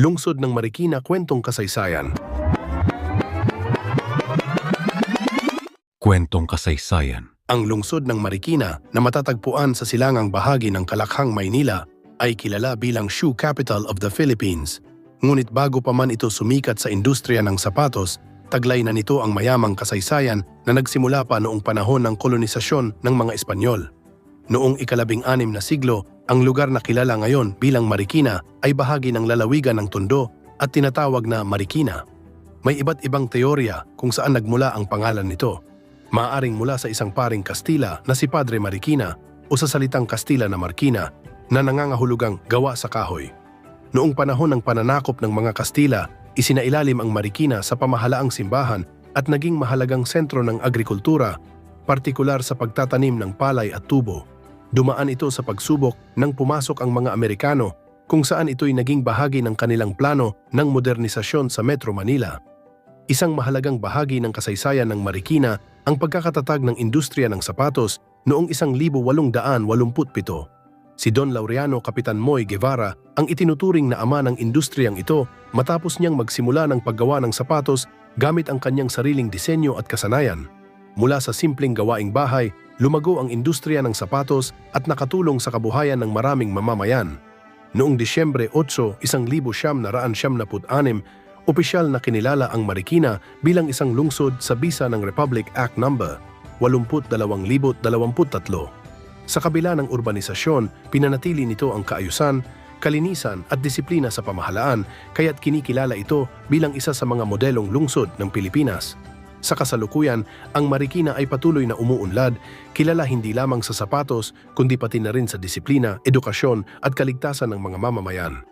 Lungsod ng Marikina Kwentong Kasaysayan. Kwentong kasaysayan. Ang lungsod ng Marikina na matatagpuan sa silangang bahagi ng Kalakhang, Maynila ay kilala bilang shoe capital of the Philippines. Ngunit bago pa man ito sumikat sa industriya ng sapatos, taglay na nito ang mayamang kasaysayan na nagsimula pa noong panahon ng kolonisasyon ng mga Espanyol. Noong ikalabing anim na siglo, ang lugar na kilala ngayon bilang Marikina ay bahagi ng lalawigan ng Tondo at tinatawag na Marikina. May iba't ibang teorya kung saan nagmula ang pangalan nito. Maaring mula sa isang paring Kastila na si Padre Marikina o sa salitang Kastila na Markina na nangangahulugang gawa sa kahoy. Noong panahon ng pananakop ng mga Kastila, isinailalim ang Marikina sa pamahalaang simbahan at naging mahalagang sentro ng agrikultura, partikular sa pagtatanim ng palay at tubo. Dumaan ito sa pagsubok nang pumasok ang mga Amerikano kung saan ito'y naging bahagi ng kanilang plano ng modernisasyon sa Metro Manila. Isang mahalagang bahagi ng kasaysayan ng Marikina ang pagkakatatag ng industriya ng sapatos noong 1887. Si Don Laureano Kapitan Moy Guevara ang itinuturing na ama ng industriyang ito matapos niyang magsimula ng paggawa ng sapatos gamit ang kanyang sariling disenyo at kasanayan. Mula sa simpleng gawaing bahay, lumago ang industriya ng sapatos at nakatulong sa kabuhayan ng maraming mamamayan. Noong Disyembre 8, 1976, opisyal na kinilala ang Marikina bilang isang lungsod sa bisa ng Republic Act No. 82,2023. Sa kabila ng urbanisasyon, pinanatili nito ang kaayusan, kalinisan at disiplina sa pamahalaan kaya't kinikilala ito bilang isa sa mga modelong lungsod ng Pilipinas. Sa kasalukuyan, ang Marikina ay patuloy na umuunlad, kilala hindi lamang sa sapatos kundi pati na rin sa disiplina, edukasyon at kaligtasan ng mga mamamayan.